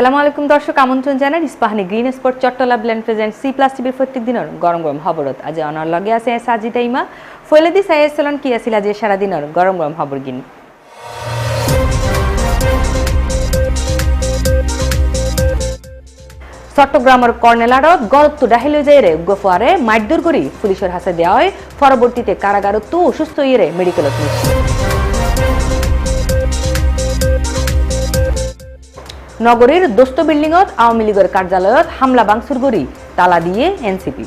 আসসালামু আলাইকুম দর্শক, আমন্ত্রণ জানাই Ispahani green spot Chattala blend present C plus টিভির প্রত্যেক দিনের গরম গরম খবরত। আজ অনার লগে আছে সাজিদা ইমা ফৈলেদি কি আছিল আজি সারা দিনের গরম গরম খবর গিন। চট্টগ্রামের কর্নেলারত গরত্ব ডাহিল যাইরে গোফারে মাইদুর করি পুলিশের হাতে দেওয়া হয় পরবর্তীতে কারাগারত অসুস্থ ইয়ে মেডিকেলত নিচ্ছে। নগরীর দোস্ত বিল্ডিংত আওয়ামী লীগের কার্যালয়ত হামলা বাংসুর করি তালা দিয়ে এনসিপি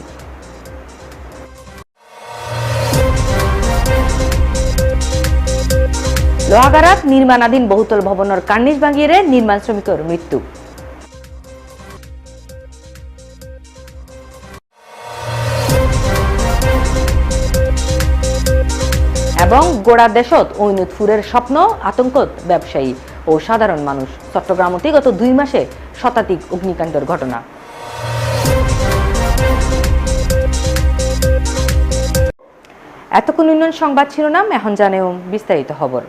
লোহাগারাত নির্মাণাধীন বহুতল ভবনের কার্নিশ ভাঙিয়ে নির্মাণ শ্রমিকের মৃত্যু। এবং গোড়া দেশত ঐনুৎফুরের স্বপ্ন আতঙ্কত ব্যবসায়ী। ও সাধারণ মানুষ। চট্টগ্রামতে গত দুই মাসে শতাধিক অগ্নিকাণ্ডের ঘটনা। এতক্ষণ উন্নয়ন সংবাদ শিরোনাম, এখন জানেও বিস্তারিত খবর।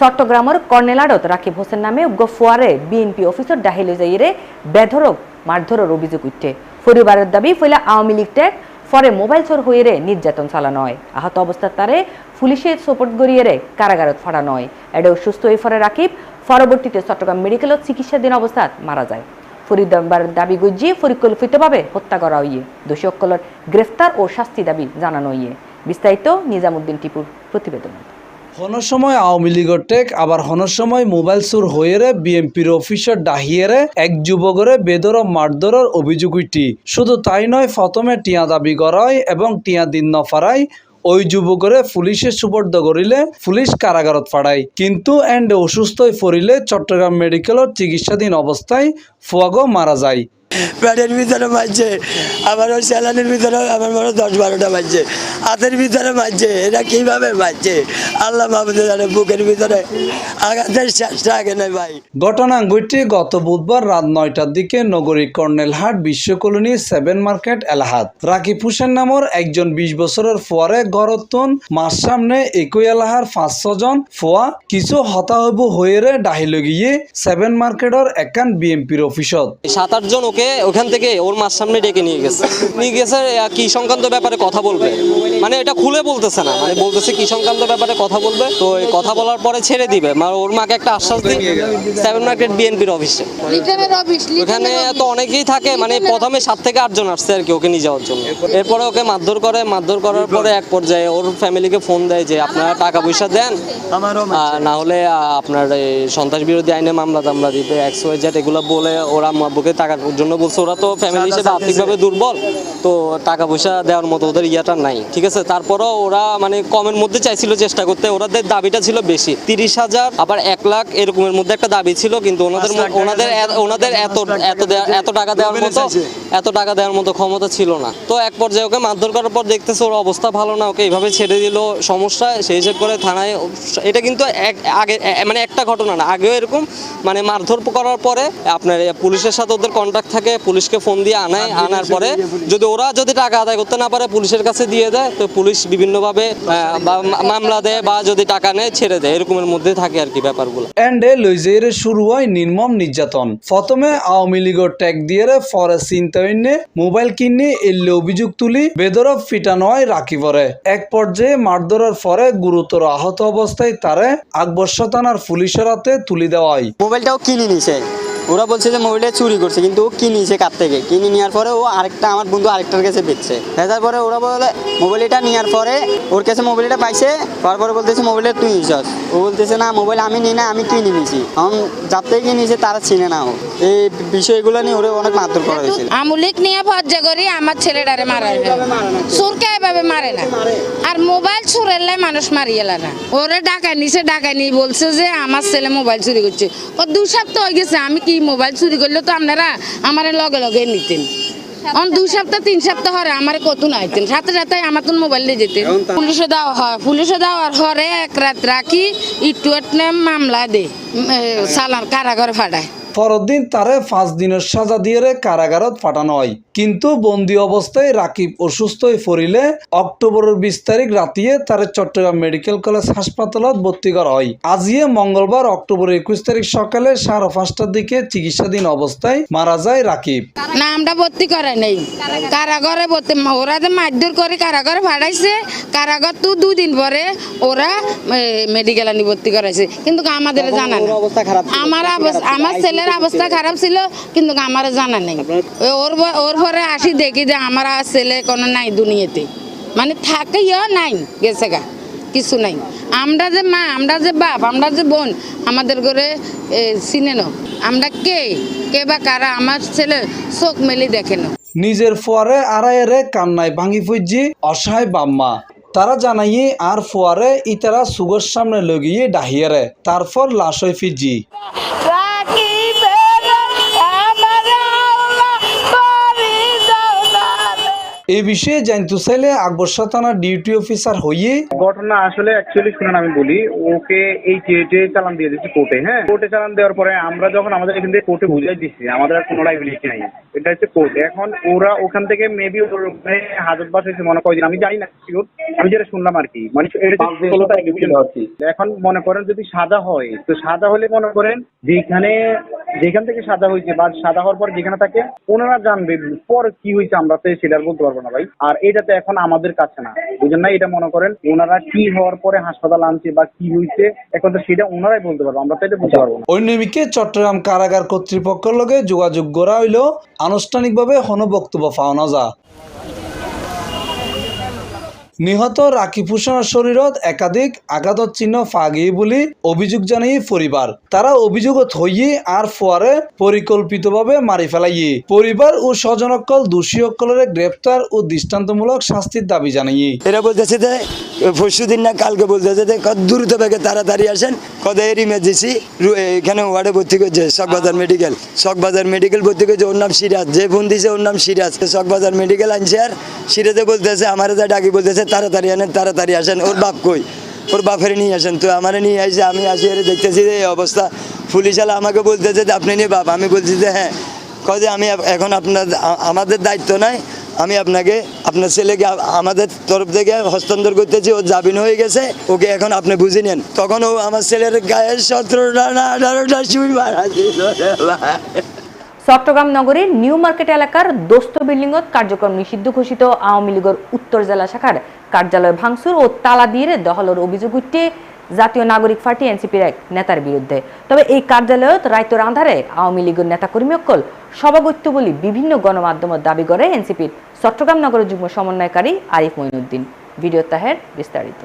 চট্টগ্রামের কর্নেলাডত রাকিব হোসেন নামে গফুয়ারে বিএনপি অফিসর ডাহিলে যাইরে বেধরক মারধরের অভিযোগ উঠে। পরিবারের দাবি ফইলা আওয়ামী লীগ টেক পরে মোবাইল চোর রে নির্যাতন চালানো হয়। আহত অবস্থার তারে পুলিশের সোপোর্ট গড়িয়ে কারাগারত ফাড়ানো হয়। এডেও সুস্থ হয়ে ফরে রাকিব পরবর্তীতে চট্টগ্রাম মেডিকেলত চিকিৎসাধীন অবস্থাত মারা যায়। ফরিদাবার দাবি গজ্জি পরিকল্পিতভাবে হত্যা করা হইয়ে দোষী অকলর গ্রেফতার ও শাস্তি দাবি জানানো হইয়ে। বিস্তারিত নিজামুদ্দিন টিপুর প্রতিবেদন। হনর সময় আওয়ামী লীগের টেক আবার হনর সময় মোবাইল চুর হয়েরে বিএমপির অফিসার ডাহিয়েরে, এক যুবকরে বেদর মারধরের অভিযোগ শুধু তাই নয় প্রথমে টিয়া দাবি করায় এবং টিয়া দিন নফারায় ওই যুবকরে পুলিশে সুপর্দ করিলে পুলিশ কারাগারত ফাড়াই কিন্তু এন্ড অসুস্থ পড়িলে চট্টগ্রাম মেডিকেলত চিকিৎসাধীন অবস্থায় ফুয়াগো মারা যায়। পেটের ভিতরে মারছে আবার ওই স্যালানের ভিতরে আমার মনে দশ বারোটা মারছে হাতের ভিতরে মারছে এটা কীভাবে মারছে আল্লাহ মাহমুদ জানে বুকের ভিতরে আঘাতের চেষ্টা আগে নাই ভাই। ঘটনা ঘটে গত বুধবার রাত নয়টার দিকে নগরী কর্নেলহাট বিশ্ব কলোনি সেভেন মার্কেট এলাহাত রাকিব হোসেন নামর একজন বিশ বছরের ফোয়ারে গরতন মাস সামনে একই এলাহার পাঁচ ছজন ফোয়া কিছু হতাহব হয়ে ডাহিল গিয়ে সেভেন মার্কেটর একান বিএমপির অফিসত। সাত আট জন ওকে ওখান থেকে ওর মার সামনে ডেকে নিয়ে গেছে। নিয়ে গেছে কি সংক্রান্ত ব্যাপারে কথা বলবে? মানে এটা খুলে বলতেছে না। মানে বলতেছে কি সংক্রান্ত ব্যাপারে কথা বলবে? তো এই কথা বলার পরে ছেড়ে দিবে। মানে ওর মাকে একটা আশ্বাস দিই সেভেন মার্কেট বিএনপির অফিসে ওখানে তো অনেকেই থাকে। মানে প্রথমে সাত থেকে আটজন আসছে আর কি ওকে নিয়ে যাওয়ার জন্য। এরপরে ওকে মারধর করে মারধর করার পরে এক পর্যায়ে ওর ফ্যামিলিকে ফোন দেয় যে আপনারা টাকা পয়সা দেন না হলে আপনার এই সন্ত্রাস বিরোধী আইনে মামলা টামলা দিবে এক্স ওয়াই জেড এগুলো বলে ওরা আব্বুকে টাকার জন্য বলছে ওরা তো ফ্যামিলি হিসেবে আর্থিকভাবে দুর্বল তো টাকা পয়সা দেওয়ার মতো ওদের ইয়াটা নাই ঠিক আছে? তারপরও ওরা মানে কমের মধ্যে চাইছিল চেষ্টা করতে ওনাদের দাবিটা ছিল বেশি। তিরিশ হাজার আবার এক লাখ এরকমের মধ্যে একটা দাবি ছিল কিন্তু ওনাদের ওনাদের ওনাদের এত এত এত টাকা দেওয়ার মতো এত টাকা দেওয়ার মতো ক্ষমতা ছিল না। তো এক পর্যায়ে ওকে মারধর করার পর দেখতেছে ওর অবস্থা ভালো না ওকে এইভাবে ছেড়ে দিল সমস্যা সেই হিসেব করে থানায় এটা কিন্তু এক আগে মানে একটা ঘটনা না আগেও এরকম মানে মারধর করার পরে আপনার পুলিশের সাথে ওদের কন্ট্যাক্ট থাকে পুলিশকে ফোন দিয়ে আনায় আনার পরে যদি ওরা যদি টাকা আদায় করতে না পারে পুলিশের কাছে দিয়ে দেয় তো পুলিশ বিভিন্নভাবে মামলা দেয় বা যদি টাকা নেয় ছেড়ে দেয়। এরকমের মধ্যে থাকে আর কি ব্যাপারগুলো। এন্ডে লইজেরে শুরু হয় নির্মম নির্যাতন। প্রথমে আওয়ামী লীগের ট্যাগ দিয়ে পরে চিন্তাইনে মোবাইল কিনে এলে অভিযোগ তুলি বেদরফ ফিটানো হয় রাকিবরে। এক পর্যায়ে মারধরের পরে গুরুতর আহত অবস্থায় তারে আকবর্ষ থানার পুলিশের হাতে তুলে দেওয়া হয়। মোবাইলটাও কিনে নিছে। ওরা বলছে যে মোবাইলটা চুরি করছে কিন্তু ও কিনেছে কার থেকে? কিনে নেওয়ার পরে ও আরেকটা আমার বন্ধু আরেকটার কাছে বেচছে। বেচার পরে ওরা বলে মোবাইলটা নেওয়ার পরে ওর কাছে মোবাইলটা পাইছে পাওয়ার পরে বলতেছে মোবাইলটা তুই নিছস। ও বলতেছে না মোবাইল আমি নিই না আমি কিনে নিয়েছি এখন যার থেকে কিনেছে তারা চিনে না ও। এই বিষয়গুলো নিয়ে ওরে অনেক মারধর করা হয়েছিল। আমুলিক নিয়ে ভজ্জা করি আমার ছেলেটারে মারা সুরকে এভাবে মারে না। আর মোবাইল চুরেলে মানুষ মারিয়েলা না। ওরে ডাকাই নিছে ডাকাই নি বলছে যে আমার ছেলে মোবাইল চুরি করছে। ও দু সপ্তাহ হয়ে গেছে আমি কি মোবাইল চুরি করলে তো আপনারা আমার লগে লগে নিতেন। অন দু সপ্তাহ তিন সপ্তাহ হরে আমার কত নাইতেন। সাথে সাথে আমার তো মোবাইল দিয়ে যেতেন। পুলিশে দেওয়া হয় পুলিশে দেওয়ার হরে এক রাত রাখি ইটু মামলা দে সালার কারাগার ফাটায়। পরদিন তারে পাঁচ দিনের সাজা দিয়ে কারাগারত পাঠানো হয়। কিন্তু বন্দি অবস্থায় রাকিব অসুস্থ হয়ে পড়িলে অক্টোবরের বিশ তারিখ রাতিয়ে তারে চট্টগ্রাম মেডিকেল কলেজ হাসপাতালত ভর্তি করা হয়। আজিয়ে মঙ্গলবার অক্টোবর একুশ তারিখ সকালে সাড়ে পাঁচটার দিকে চিকিৎসাধীন অবস্থায় মারা যায় রাকিব। না আমরা ভর্তি করে নেই। কারাগারে ভর্তি ওরা যে মারধর করে কারাগারে ভাড়াইছে কারাগার তো দুদিন পরে ওরা মেডিকেল আনি ভর্তি করাইছে। কিন্তু আমাদের জানা নেই। অবস্থা খারাপ ছিল। আমার অবস্থা ছেলের অবস্থা খারাপ ছিল কিন্তু আমার জানা নেই। ওর ওর পরে আসি দেখি যে আমার ছেলে কোনো নাই দুনিয়াতে। মানে থাকেইও নাই গেছে গা কিছু নাই। আমরা যে মা আমরা যে বাপ আমরা যে বোন আমাদের ঘরে চিনে না আমরা কে? কে বা কারা? আমার ছেলে চোখ মেলি দেখে না নিজের ফোয়ারে আড়াইরে কান্নায় ভাঙি ফুজি অসহায় বাম্মা তারা জানাইয়ে আর ফোয়ারে ইতারা সুগর সামনে লগিয়ে ডাহিয়ারে তারপর লাশ হয় ফিজি এই বিষয়ে জানতে চাইলে আকবর থানা ডিউটি অফিসার হইয়ে ঘটনা আসলে অ্যাকচুয়ালি শুনুন আমি বলি ওকে এই চেটে চালান দিয়ে দিচ্ছি কোর্টে হ্যাঁ? কোর্টে চালান দেওয়ার পরে আমরা যখন আমাদের এখান থেকে কোর্টে বুঝাই দিচ্ছি আমাদের আর কোনো লাইবিলিটি নাই। এটা হচ্ছে কোর্ট এখন ওরা ওখান থেকে মেবি হাজত বাস হয়েছে মনে কয়দিন আমি জানি না শিওর আমি যেটা শুনলাম আর কি। মানে এটা ষোলো তারিখে আর কি এখন মনে করেন যদি সাদা হয় তো সাদা হলে মনে করেন যেখানে যেখান থেকে সাদা হয়েছে বা সাদা হওয়ার পর যেখানে থাকে ওনারা জানবে পর কি হয়েছে আমরা তো সেটা আর বলতে পারব না ভাই। আর এটা তো এখন আমাদের কাছে না। ওই জন্য এটা মনে করেন, ওনারা কি হওয়ার পরে হাসপাতাল আনছে বা কি হয়েছে, এখন তো সেটা ওনারাই বলতে পারব, আমরা তো এটা বলতে পারব না। চট্টগ্রাম কারাগার কর্তৃপক্ষের লগে যোগাযোগ করা হইল আনুষ্ঠানিকভাবে হন বক্তব্য পাওয়া যা নিহত রাকিব হোসেনের শরীরত একাধিক আঘাতত চিহ্ন ফাগি বলে অভিযোগ জানিয়ে পরিবার তারা অভিযোগত হইয়ে আর ফোয়ারে পরিকল্পিতভাবে মারি ফেলাইয়ে। পরিবার ও স্বজনকল দোষী সকলের গ্রেপ্তার ও দৃষ্টান্তমূলক শাস্তির দাবি জানিয়ে। এরা বলতেছে যে, পরশু দিন না কালকে বলতেছে যে দ্রুত বেগে তাড়াতাড়ি আসেন, কত এর ইমার্জেন্সি এখানে ওয়ার্ডে ভর্তি করছে শখবাজার মেডিকেল শখবাজার মেডিকেল ভর্তি করছে, ওর নাম সিরাজ। যে ফোন দিছে, ওর নাম সিরাজ। শখবাজার মেডিকেল আনছে আর সিরাজে বলতেছে, আমার যা ডাকি বলতেছে তাড়াতাড়ি আনেন, তাড়াতাড়ি আসেন। ওর বাপ কই? ওর বাপের নিয়ে আসেন তো, আমার নিয়ে আসছে আমি আসি, এর দেখতেছি যে এই অবস্থা। পুলিশ আমাকে বলতেছে যে, আপনি নিয়ে বাপ। আমি বলছি যে হ্যাঁ। কয় যে, আমি এখন আপনার আমাদের দায়িত্ব নাই। আমি আপনাকে, আপনার ছেলেকে আমাদের তরফ থেকে হস্তান্তর করতেছি, ও জামিন হয়ে গেছে, ওকে এখন আপনি বুঝে নেন। তখন ও আমার ছেলের গায়ে সতেরোটা না আঠারোটা সুই মারা। চট্টগ্রাম নগরীর নিউ মার্কেট এলাকার দোস্ত বিল্ডিংত কার্যক্রম নিষিদ্ধ ঘোষিত আওয়ামী লীগের উত্তর জেলা শাখার কার্যালয় ভাঙচুর ও তালা দিয়ে দহলের অভিযোগ উঠতে জাতীয় নাগরিক পার্টি এনসিপির এক নেতার বিরুদ্ধে। তবে এই কার্যালয়ত রাইতর আন্ধারে আওয়ামী লীগের নেতাকর্মীসকল সভাগত্য বলে বিভিন্ন গণমাধ্যমত দাবি করে এনসিপির চট্টগ্রাম নগরের যুগ্ম সমন্বয়কারী আরিফ মঈনুদ্দিন ভিডিও তাহের বিস্তারিত।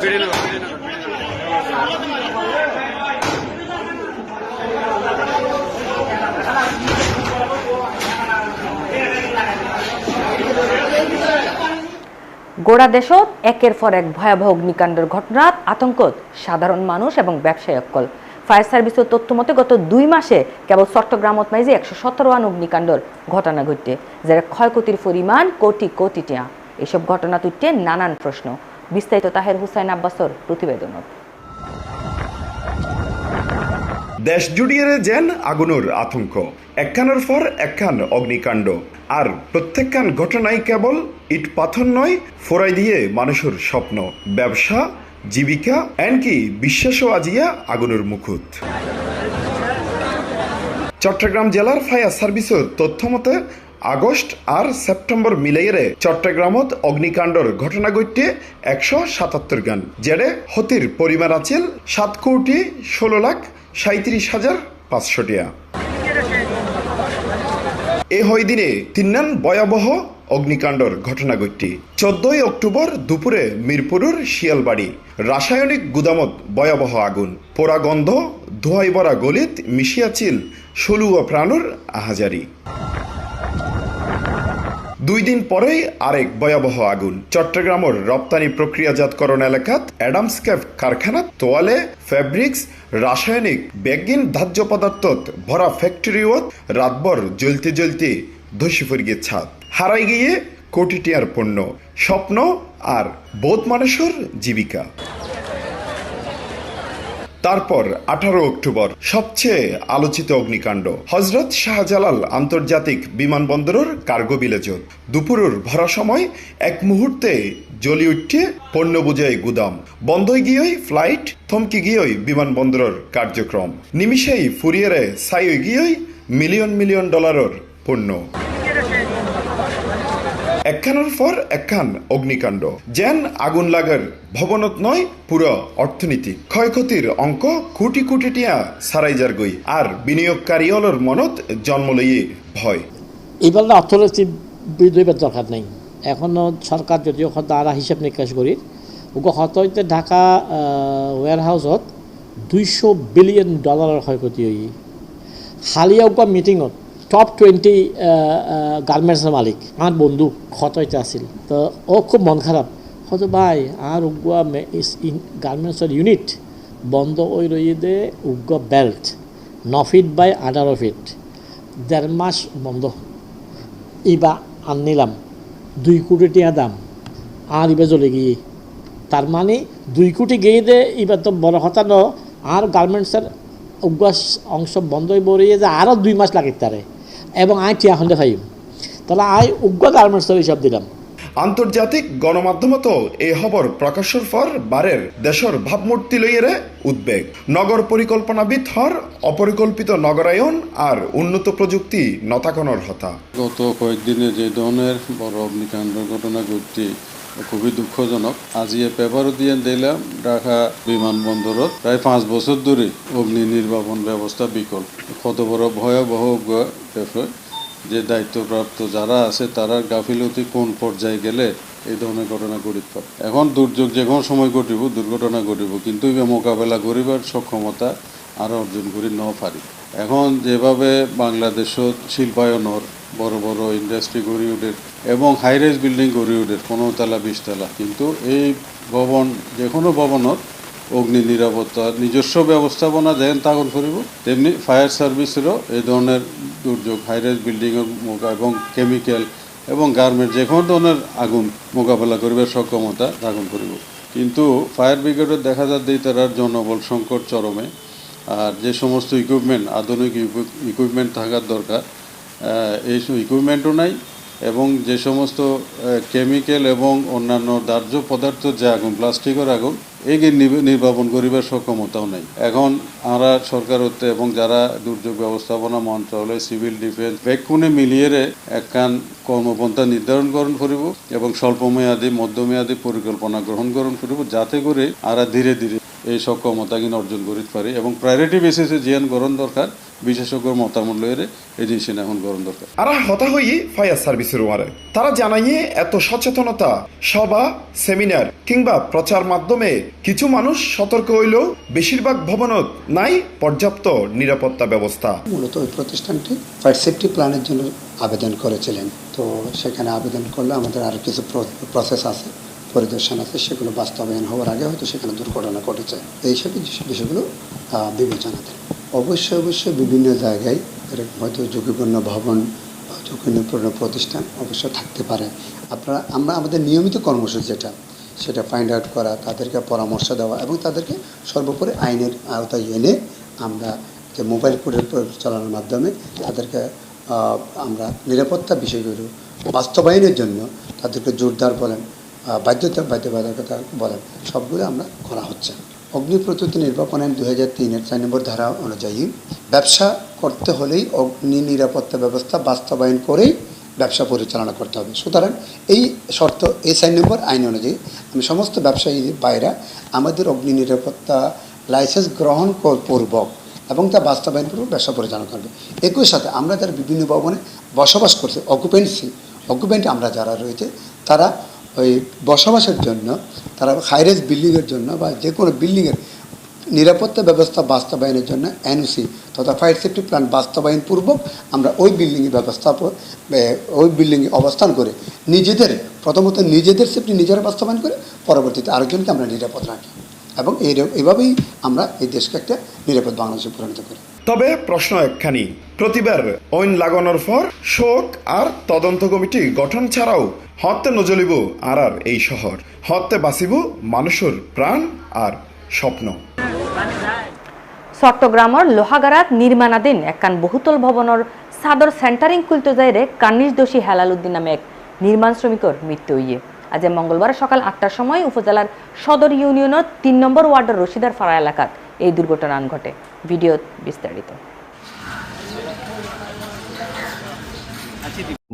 গোড়া একের পর এক ভয়াবহ অগ্নিকাণ্ডের ঘটনাত আতঙ্কত সাধারণ মানুষ এবং ব্যবসায়ী অকল। ফায়ার সার্ভিসের তথ্য মতে গত দুই মাসে কেবল চট্টগ্রামত মাইজে একশো সতেরো আন অগ্নিকাণ্ডর ঘটনা ঘটে যার ক্ষয়ক্ষতির পরিমাণ কোটি কোটি টিয়া। এসব ঘটনা তুলতে নানান প্রশ্ন বিস্তারিত তাহের হুসাইন আব্বাসর প্রতিবেদনত। দেশ জুড়িয়ে যেন আগুনের আতঙ্ক। একখানের পর একখান অগ্নিকাণ্ড। আর প্রত্যেকখান ঘটনাই কেবল ইট পাথর নয় ফোরাই দিয়ে মানুষের স্বপ্ন। ব্যবসা, জীবিকা এমনকি বিশ্বাসও আজিয়া আগুনের মুকুত চট্টগ্রাম জেলার ফায়ার সার্ভিসের তথ্য মতে আগস্ট আর সেপ্টেম্বর মিলাইয়ে চট্টগ্রামত অগ্নিকাণ্ডর ঘটনা ঘটে একশো সাতাত্তর গান যেড়ে হতির পরিমাণ আছিল সাত কোটি ষোলো লাখ সাঁত্রিশ হাজার পাঁচশো টিয়া। এ হয় দিনে তিন্নান ভয়াবহ অগ্নিকাণ্ডর ঘটনা ঘটটি চোদ্দই অক্টোবর দুপুরে মিরপুরের শিয়ালবাড়ি, রাসায়নিক গুদামত ভয়াবহ আগুন। পোড়া গন্ধ, ধোয়াই ভরা গলিত মিশিয়াছিল ষোলুয়া প্রাণর আহাজারি। দুই দিন পরেই আরেক ভয়াবহ আগুন। চট্টগ্রামের রপ্তানি প্রক্রিয়াজাতকরণ এলাকাত অ্যাডামস ক্যাফ কারখানা তোয়ালে, ফেব্রিক্স, রাসায়নিক, বেগিন ধার্য পদার্থত ভরা ফ্যাক্টরিওত রাতভর জ্বলতে জ্বলতে ধসি ফিরিয়ে ছাদ। হারাই গিয়ে কোটি টিয়ার পণ্য, স্বপ্ন আর বোধ মানুষের জীবিকা। তারপর আঠারো অক্টোবর, সবচেয়ে আলোচিত অগ্নিকাণ্ড, হজরত শাহজালাল আন্তর্জাতিক বিমানবন্দরের কার্গো ভিলেজত দুপুরের ভরা সময় এক মুহূর্তে জ্বলি উঠছে পণ্য বোঝাই গুদাম বন্ধ গিয়েই ফ্লাইট, থমকে গিয়েই বিমানবন্দরের কার্যক্রম। নিমিষেই ফুরিয়ারে সাই গিয়েই মিলিয়ন মিলিয়ন ডলারের পণ্য। একখানের পর একখান অগ্নিকাণ্ড, যেন আগুন লাগার ভবনত নয় পুরো অর্থনীতি ক্ষয়ক্ষতির অঙ্ক কোটি কোটি টিয়া সারাই যার গই আর বিনিয়োগকারীদের মনত জন্ম লইয়ে ভয়। এইবার অর্থনীতি বিদ্রোহের দরকার নেই। এখনও সরকার যদিও তারা হিসাব নিকাশ করি হতইতে ঢাকা ওয়ার হাউসত দুইশো বিলিয়ন ডলারের ক্ষয়ক্ষতি হই হালিয়া মিটিংত টপ টুয়েন্টি গার্মেন্টসের মালিক। আমার বন্ধু হতইতে আছিল। তো ও খুব মন খারাপ হয়তো ভাই আর উগুয়া গার্মেন্টসের ইউনিট বন্ধ ওই রয়ে দে উগুয়া বেল্ট ন ফিট বাই আঠারো ফিট দেড় মাস বন্ধ। ইবা আননিলাম দুই কোটি টাকা দাম। আর ইবা চলে গিয়ে তার মানে দুই কোটি গিয়ে দে এবার তো বড় কথা ন। আর গার্মেন্টসের উগাস অংশ বন্ধ বরিয়ে যে আরও দুই মাস লাগে তারে এবং আই টিয়া খন্ডে পাইম তাহলে আই গার্মেন্টস তো হিসাব দিলাম। আন্তর্জাতিক গণমাধ্যমত এই খবর প্রকাশের পর বারের দেশের ভাবমূর্তি লইয়েরে উদ্বেগ। নগর পরিকল্পনাবিদ হর অপরিকল্পিত নগরায়ন আর উন্নত প্রযুক্তি নতাকনর হতা। গত কয়েকদিনে যে ধরনের বড় অগ্নিকাণ্ড ঘটনা ঘটছে খুবই দুঃখজনক। আজি এ পেপারও দিয়ে দিলাম ঢাকা বিমানবন্দরত। প্রায় পাঁচ বছর ধরে অগ্নি নির্বাপন ব্যবস্থা বিকল। কত বড় ভয়াবহ যে দায়িত্বপ্রাপ্ত যারা আছে, তারা গাফিলতি কোন পর্যায়ে গেলে এই ধরনের ঘটনা ঘটিত পারে এখন দুর্যোগ যে কোনো সময় ঘটিব, দুর্ঘটনা ঘটিব, কিন্তু মোকাবেলা করিবার সক্ষমতা আরও অর্জন করি ন পারি। এখন যেভাবে বাংলাদেশত শিল্পায়নর বড় বড় ইন্ডাস্ট্রি গড়ি উঠে এবং হাইরাইজ বিল্ডিং গড়ি উঠে পনেরো তালা, বিশ তালা। কিন্তু এই ভবন, যে কোনো ভবনত অগ্নি নিরাপত্তা, নিজস্ব ব্যবস্থাপনা যেন তাগন করিব তেমনি ফায়ার সার্ভিসেরও এই ধরনের দুর্যোগ হাইরাইজ বিল্ডিংয়ের মোকা, এবং কেমিক্যাল এবং গার্মেন্ট যে কোনো ধরনের আগুন মোকাবেলা করিবার সক্ষমতা ধারণ করিব কিন্তু ফায়ার ব্রিগেডের দেখা যাচ্ছে তার জনবল সংকট চরমে, আর যে সমস্ত ইকুইপমেন্ট আধুনিক ইকুইপমেন্ট থাকার দরকার আহ, এই ইকুইপমেন্টও নাই এবং যে সমস্ত কেমিক্যাল এবং অন্যান্য দাহ্য পদার্থ যে আগুন প্লাস্টিকের আগুন এগিয়ে নির্বাপন করিবার সক্ষমতাও নাই। এখন আমরা সরকার হতে এবং যারা দুর্যোগ ব্যবস্থাপনা মন্ত্রণালয় সিভিল ডিফেন্স বেকুনে মিলিয়ে একখান কর্মপন্থা নির্ধারণ করণ করিব এবং স্বল্পমেয়াদী মধ্যমেয়াদী পরিকল্পনা গ্রহণ করণ করিব যাতে করে আমরা ধীরে ধীরে এই সক্ষমতা কিন্তু অর্জন করিতে পারি এবং প্রায়োরিটি বেসিসে জিয়ান গ্রহণ দরকার বিশেষজ্ঞ মতামত লইরে এই জিনিস এখন গ্রহণ দরকার। আর হতা হই ফায়ার সার্ভিসের ওয়ারে। তারা জানাইয়ে এত সচেতনতা সভা সেমিনার কিংবা প্রচার মাধ্যমে কিছু মানুষ সতর্ক হইলেও বেশিরভাগ ভবনত নাই পর্যাপ্ত নিরাপত্তা ব্যবস্থা। মূলত ওই প্রতিষ্ঠানটি ফায়ার সেফটি প্ল্যানের জন্য আবেদন করেছিলেন। তো সেখানে আবেদন করলে আমাদের আরও কিছু প্রসেস আছে। পরিদর্শন আছে, সেগুলো বাস্তবায়ন হওয়ার আগে হয়তো সেখানে দুর্ঘটনা ঘটেছে। এইসব বিষয়গুলো বিবেচনাতে অবশ্যই অবশ্যই বিভিন্ন জায়গায় এরকম হয়তো ঝুঁকিপূর্ণ ভবন ঝুঁকিপূর্ণ প্রতিষ্ঠান অবশ্য থাকতে পারে। আপনারা, আমরা আমাদের নিয়মিত কর্মসূচি যেটা, সেটা ফাইন্ড আউট করা, তাদেরকে পরামর্শ দেওয়া এবং তাদেরকে সর্বোপরি আইনের আওতায় এনে আমরা যে মোবাইল কোডের চালানোর মাধ্যমে তাদেরকে আমরা নিরাপত্তা বিষয়গুলো বাস্তবায়নের জন্য তাদেরকে জোরদার বলেন। বাধ্যতা বাধ্যবাধকতা বলেন সবগুলো আমরা করা হচ্ছে। অগ্নি প্রস্তুতি নির্বাপন আইন দু হাজার তিনের চার নম্বর ধারা অনুযায়ী ব্যবসা করতে হলেই অগ্নি নিরাপত্তা ব্যবস্থা বাস্তবায়ন করেই ব্যবসা পরিচালনা করতে হবে। সুতরাং এই শর্ত, এই সাইন নম্বর আইন অনুযায়ী আমি সমস্ত ব্যবসায়ী বাইরা আমাদের অগ্নি নিরাপত্তা লাইসেন্স গ্রহণ পূর্বক এবং তা বাস্তবায়ন বাস্তবায়নপূর্বক ব্যবসা পরিচালনা করবে। একই সাথে আমরা যারা বিভিন্ন ভবনে বসবাস করছি অকুপেন্সি অকুপেন্ট আমরা যারা রয়েছে, তারা ওই বসবাসের জন্য, তারা হাইরেজ বিল্ডিংয়ের জন্য বা যে কোনো বিল্ডিংয়ের নিরাপত্তা ব্যবস্থা বাস্তবায়নের জন্য এনওসি তথা ফায়ার সেফটি প্ল্যান বাস্তবায়ন পূর্বক আমরা ওই বিল্ডিংয়ে ব্যবস্থা ওই বিল্ডিংয়ে অবস্থান করে নিজেদের, প্রথমত নিজেদের সেফটি নিজেরা বাস্তবায়ন করে, পরবর্তীতে আরেকজনকে আমরা নিরাপদ রাখি। এবং এই এভাবেই আমরা এই দেশকে একটা নিরাপদ বাংলাদেশে পরিণত করি। তবে প্রশ্ন একখানি, প্রতিবার ঐন লাগানোর পর শোক আর তদন্ত কমিটি গঠন ছাড়াও হত্যে নজলিব আর আর এই শহর। হত্যে বাঁচিব মানুষের প্রাণ আর স্বপ্ন। চট্টগ্রামৰ লোহাগাৰাত নিৰ্মাণাধীন একান বহুতল ভৱনৰ চাদৰ চেণ্টাৰিং খুলতে যাইৰে কান্নিস দোষী হেলাল উদ্দিন নামে এক নির্মাণ শ্রমিকর মৃত্যু হইয়ে আজ মঙ্গলবার সকাল আটটার সময় উপজেলার সদর ইউনিয়নের তিন নম্বর ওয়ার্ডের রশিদার ফাড়া এলাকাত এই দুর্ঘটনা ঘটে। ভিডিও বিস্তারিত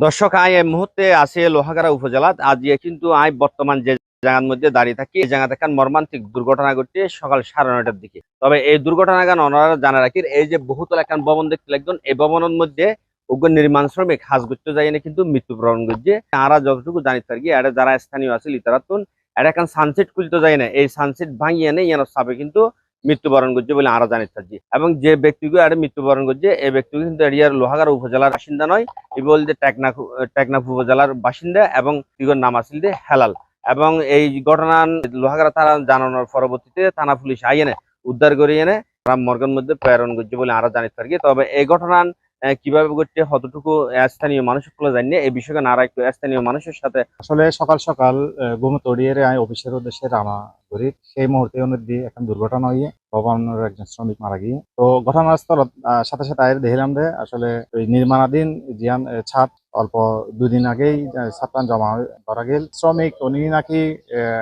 দর্শক, আই এই মুহূর্তে আছে লোহাগাড়া উপজেলাত। আজ কিন্তু আই বর্তমান যে জায়গার মধ্যে দাঁড়িয়ে থাকি, এই জায়গা থেকে মর্মান্তিক দুর্ঘটনা ঘটছে সকাল সাড়ে নয়টার দিকে। তবে এই দুর্ঘটনা গান ওনারা জানা রাখি এই যে বহুতল একখান ভবন দেখতে লাগবেন এই ভবনের মধ্যে উগ্র নির্মাণ শ্রমিক করতে যাই না কিন্তু মৃত্যুবরণ করছে। আমরা যতটুকু জানি থাকি এটা যারা স্থানীয় আছে, লিতারাতুন এটা এখন সানসেট খুলতে যায় না এই সানসেট ভাঙিয়ে এনে ইয়ানোর সাপে কিন্তু মৃত্যুবরণ করছে বলে আমরা জানি থাকছি এবং যে ব্যক্তিকে এটা মৃত্যুবরণ করছে, এই ব্যক্তিকে কিন্তু এরিয়ার লোহাগাড়া উপজেলার বাসিন্দা নয়, এই বলতে টেকনাফ টেকনাফ উপজেলার বাসিন্দা এবং ইগর নাম আসিল যে হেলাল। এবং এই ঘটনা লোহাগাড়া থানা জানানোর পরবর্তীতে থানা পুলিশ আইনে উদ্ধার করে এনে মর্গের মধ্যে প্রেরণ করছে বলে আমরা জানি থাকি তবে এই ঘটনা কীভাবে কতটুকু আহ, স্থানীয় মানুষগুলো জানি এই বিষয়ে নারা একটু স্থানীয় মানুষের সাথে আসলে সকাল সকাল ঘুম তড়িয়ে আমি অফিসের উদ্দেশ্যে রানা করি। সেই মুহূর্তে অনুদি এখন দুর্ঘটনা হয়ে ভবনের একজন শ্রমিক মারা গিয়ে। তো ঘটনাস্থল সাথে সাথে আয়ের দেখলাম যে আসলে ওই নির্মাণাধীন জিয়ান ছাদ অল্প দুদিন আগেই ছাদটা জমা করা গেল। শ্রমিক উনি নাকি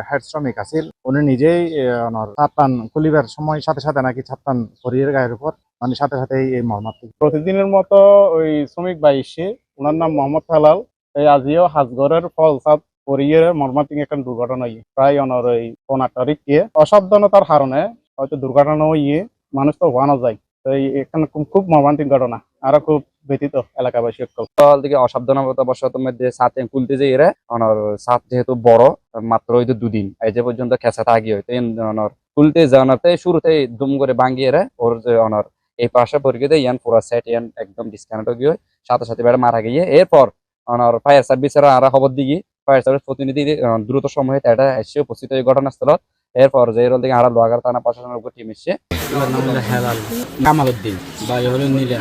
হেড শ্রমিক আছিল। উনি নিজেই ওনার ছাদটান খুলিবার সময় সাথে সাথে নাকি ছাদটান শরীরের গায়ের উপর। মানে সাথে সাথেই এই মর্মান্তিক প্রতিদিনের মতো ওই শ্রমিক বাইশে ওনার নাম মোহাম্মদ হেলাল এই আজিও হাজগরের ফল সাত পরিয়ে মর্মান্তিক একটা দুর্ঘটনা হইয়ে প্রায় অনার ওই পনেরো তারিখ গিয়ে অসাবধানতার কারণে হয়তো দুর্ঘটনা ইয়ে মানুষ তো হওয়ানো যায়। তো এই এখানে খুব- খুব মর্মান্তিক ঘটনা আরও খুব ব্যতীত এলাকাবাসী সকল। থেকে অসাবধানতা বশত মধ্যে সাথে খুলতে যে এরা ওনার সাত যেহেতু বড় মাত্র হয়তো দুদিন। এই যে পর্যন্ত খেসা থাকি হয়তো ওনার খুলতে জানাতে শুরুতে দুম করে ভাঙিয়ে রে ওর যে ওনার এই পাশে পরিকে দিয়ে ইয়ান পুরো সেট ইয়ান একদম ডিসকানেক্ট গিয়ে সাথে সাথে বেড়ে মারা গিয়ে এরপর ওনার ফায়ার সার্ভিসের আরা খবর দিয়ে ফায়ার সার্ভিস প্রতিনিধি দ্রুত সময়ে এটা এসে উপস্থিত হয়ে ঘটনাস্থলত। এরপর যে রোল থেকে আরা লোহাগার থানা প্রশাসনের উপর টিম এসছে। হেলাল। এ হলো নীলা।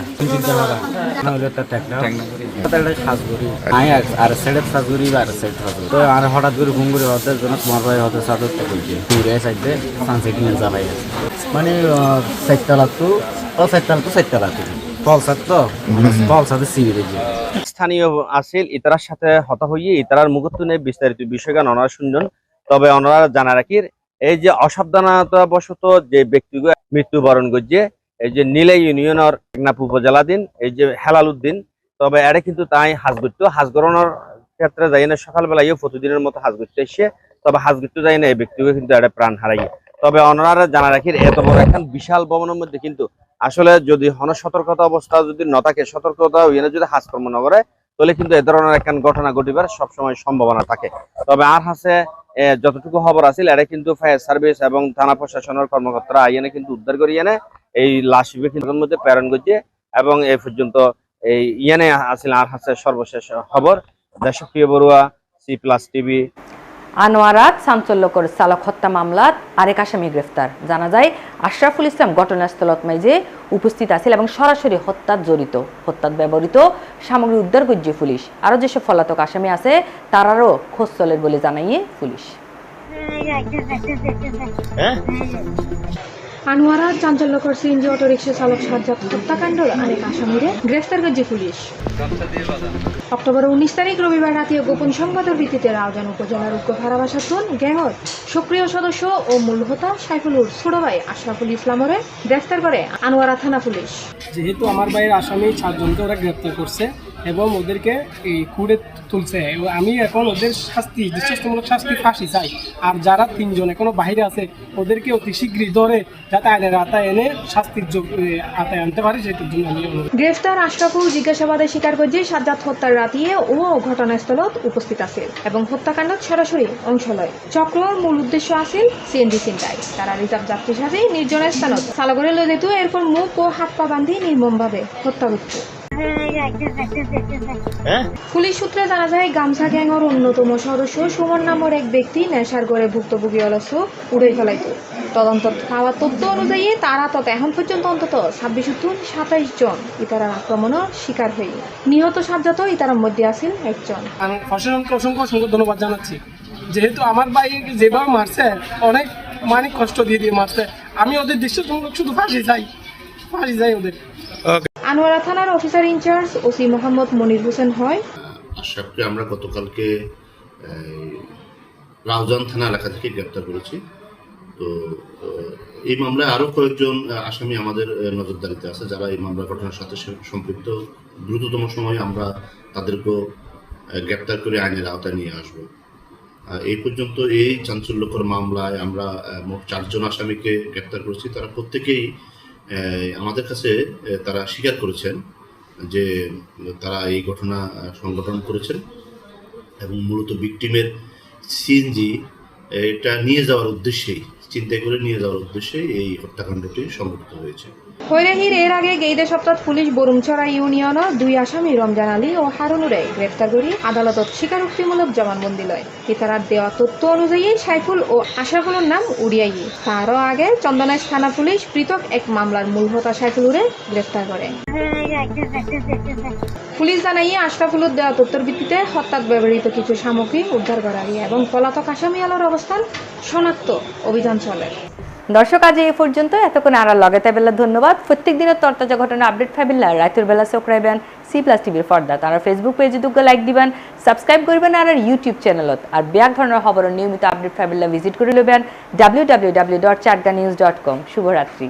আর সাইডের সাজগুড়ি বা আর সাইড সাজগুড়ি। তো আর হঠাৎ করে ঘুম করে হতে জন্য তোমার ভাই হতে সাজত করছে। ঘুরে সাইডে সানসেট নিয়ে জ্বালাই মানে সাইডতলা তো ও সাইডতলা তো সাইডতলা তো ফলসাদ তো সিঁড়ি রয়েছে স্থানীয় আছিল ইতারার সাথে হতা হইয়ে ইতারার মুখত্ব নিয়ে বিস্তারিত বিষয়গান ওনারা শুনছেন তবে ওনারা জানা রাখি এই যে অসাবধানতা বশত যে ব্যক্তিগুলো মৃত্যুবরণ করছে, এই যে নীলা ইউনিয়নের টেকনাফ উপজেলাধীন, এই যে হেলাল উদ্দিন, তবে এটা কিন্তু তাই হাজ করতো। হাজ ক্ষেত্রে যাই না সকালবেলা ইয়ে প্রতিদিনের মতো হাজ করতে এসে, তবে হাজ করতে যাই না এই ব্যক্তিকে কিন্তু এটা প্রাণ হারাইয়ে। তবে ওনারা জানা রাখি এত বড় এখন বিশাল ভবনের মধ্যে কিন্তু আসলে যদি হন সতর্কতা অবস্থা, যদি ন থাকে সতর্কতা ইয়ে যদি হাজকর্ম ন করে, তাহলে কিন্তু এ ধরনের একখান ঘটনা ঘটিবার সবসময় সম্ভাবনা থাকে। তবে আর হাসে যতটুকু খবর আছিল এটা কিন্তু ফায়ার সার্ভিস এবং থানা প্রশাসনের কর্মকর্তারা আইনে কিন্তু উদ্ধার করি এনে এই লাশ মধ্যে প্রেরণ করছে এবং এই পর্যন্ত এই ইয়ানে আছিল আর হাসে সর্বশেষ খবর। Deshapriya Barua, C plus TV. আনোয়ারাত চাঞ্চল্যকর চালক হত্যা মামলাত আরেক আসামি গ্রেফতার জানা যায় আশরাফুল ইসলাম ঘটনাস্থলত যে উপস্থিত আছিল এবং সরাসরি হত্যাত জড়িত হত্যাত ব্যবহৃত সামগ্রী উদ্ধার করছে পুলিশ আরও যেসব ফলাতক আসামি আছে তারারও খোঁজ চলে বলে জানাইয়ে পুলিশ আনোয়ারা চাঞ্চল্যকর সিএনজি অটোরিকশা চালক সাজ্জাদ আরেক আসামিরে গ্রেফতার পুলিশ। অক্টোবর উনিশ তারিখ রবিবার রাতে গোপন সংবাদের ভিত্তিতে রাউজান উপজেলার উগ্র সক্রিয় সদস্য ও মূল হোতা সাইফুলুর ছোট আশরাফুল ইসলামরে গ্রেফতার করে আনোয়ারা থানা পুলিশ। যেহেতু আমার ভাইয়ের আসামি চারজনকে ওরা গ্রেপ্তার করছে এবং ওদেরকে এই কুড়ে তুলছে। আমি এখন ওদের শাস্তি, দৃষ্টান্তমূলক শাস্তি ফাঁসি চাই। আর যারা তিনজন এখনও বাইরে আছে, ওদেরকে অতি শীঘ্রই ধরে যাতে আইনের আতায় এনে শাস্তির আতায় আনতে পারে সেটার জন্য আমি গ্রেফতার আশরাফুল জিজ্ঞাসাবাদে স্বীকার করছে সাজ্জাদ হত্যার রাতিয়ে ও ঘটনাস্থলত উপস্থিত আছে এবং হত্যাকাণ্ডত সরাসরি অংশ লয় চক্রর মূল উদ্দেশ্য আছিল সিএনজি চিন্তায়। তারা রিজার্ভ যাত্রী সাথে নির্জন স্থানত। চালকরে লই যেত এরপর মুখ ও হাত পা বান্ধি নির্মমভাবে হত্যা করত পুলিশ সূত্রে জানা যায় গামছা গ্যাংয়ের অন্যতম সদস্য সুমন নামের এক ব্যক্তি নেশার করে ভুক্তভোগী অলস উড়ে ফেলাইত তদন্ত পাওয়া তথ্য অনুযায়ী তারা তত এখন পর্যন্ত অন্তত ছাব্বিশ উত্তর সাতাইশ জন ইতারার আক্রমণের শিকার হয়ে নিহত সাজ্জাত ইতারার মধ্যে আছেন একজন। আমি প্রশাসনকে অসংখ্য অসংখ্য ধন্যবাদ জানাচ্ছি। যেহেতু আমার ভাই যেভাবে মারছে অনেক মানে কষ্ট দিয়ে দিয়ে মারছে। আমি ওদের দৃশ্য শুধু ফাঁসি চাই ফাঁসি চাই ওদের। আনোয়ারা থানার officer in charge OC Mohammad Monir Hossain হয়। আশরাফকে আমরা গতকালকে রাউজান থানা এলাকা থেকে গ্রেপ্তার করেছি। তো এই মামলায় আরও কয়েকজন আসামি আমাদের নজরদারিতে আছে, যারা এই মামলা ঘটনার সাথে সম্পৃক্ত। দ্রুততম সময়ে আমরা তাদেরকেও গ্রেপ্তার করে আইনের আওতায় নিয়ে আসব। এই পর্যন্ত এই চাঞ্চল্যকর মামলায় আমরা মোট চারজন আসামিকে গ্রেপ্তার করেছি। তারা প্রত্যেকেই আমাদের কাছে তারা স্বীকার করেছেন যে তারা এই ঘটনা সংগঠন করেছেন এবং মূলত ভিকটিমের সিএনজি এটা নিয়ে যাওয়ার উদ্দেশ্যেই চিন্তা করে নিয়ে যাওয়ার উদ্দেশ্যেই এই হত্যাকাণ্ডটি সংঘটিত হয়েছে। হৈরাহির এর আগে গেইদে সপ্তাহ পুলিশ বরুমছড়া ইউনিয়নের দুই আসামি রমজান আলী ও হারুনুরে গ্রেপ্তার করে আদালতত স্বীকারোক্তিমূলক জবানবন্দি লয়। ইতারার দেওয়া তথ্য অনুযায়ী সাইফুল ও আশরাফুলের নাম উড়িয়াই তারও আগে চন্দনাইশ থানা পুলিশ পৃথক এক মামলার মূল হোতা সাইফুলুরে গ্রেপ্তার করে পুলিশ জানাইয়ে আশরাফুলের দেওয়া তথ্যের ভিত্তিতে হত্যাত ব্যবহৃত কিছু সামগ্রী উদ্ধার করা হয় এবং পলাতক আসামি আলোর অবস্থান শনাক্ত অভিযান চলে। দর্শক, আজ এই পর্যন্ত এতক্ষণ আর লগাতে বেলা ধন্যবাদ। প্রত্যেক দিনের তরতাজা ঘটনা আপডেট ফাইবিল্লা রাতের বেলা চোখরাইবেন সি প্লাস টিভির পর্দা তারা ফেসবুক পেজে দুগ্গ লাইক দিবেন সাবস্ক্রাইব করবেন আর ইউটিউব চ্যানেলত আর ব্যাক ধরনের খবর নিয়মিত আপডেট ফাইবিল্লা ভিজিট করে নেবেন W W W dot Chatga news dot com শুভরাত্রি।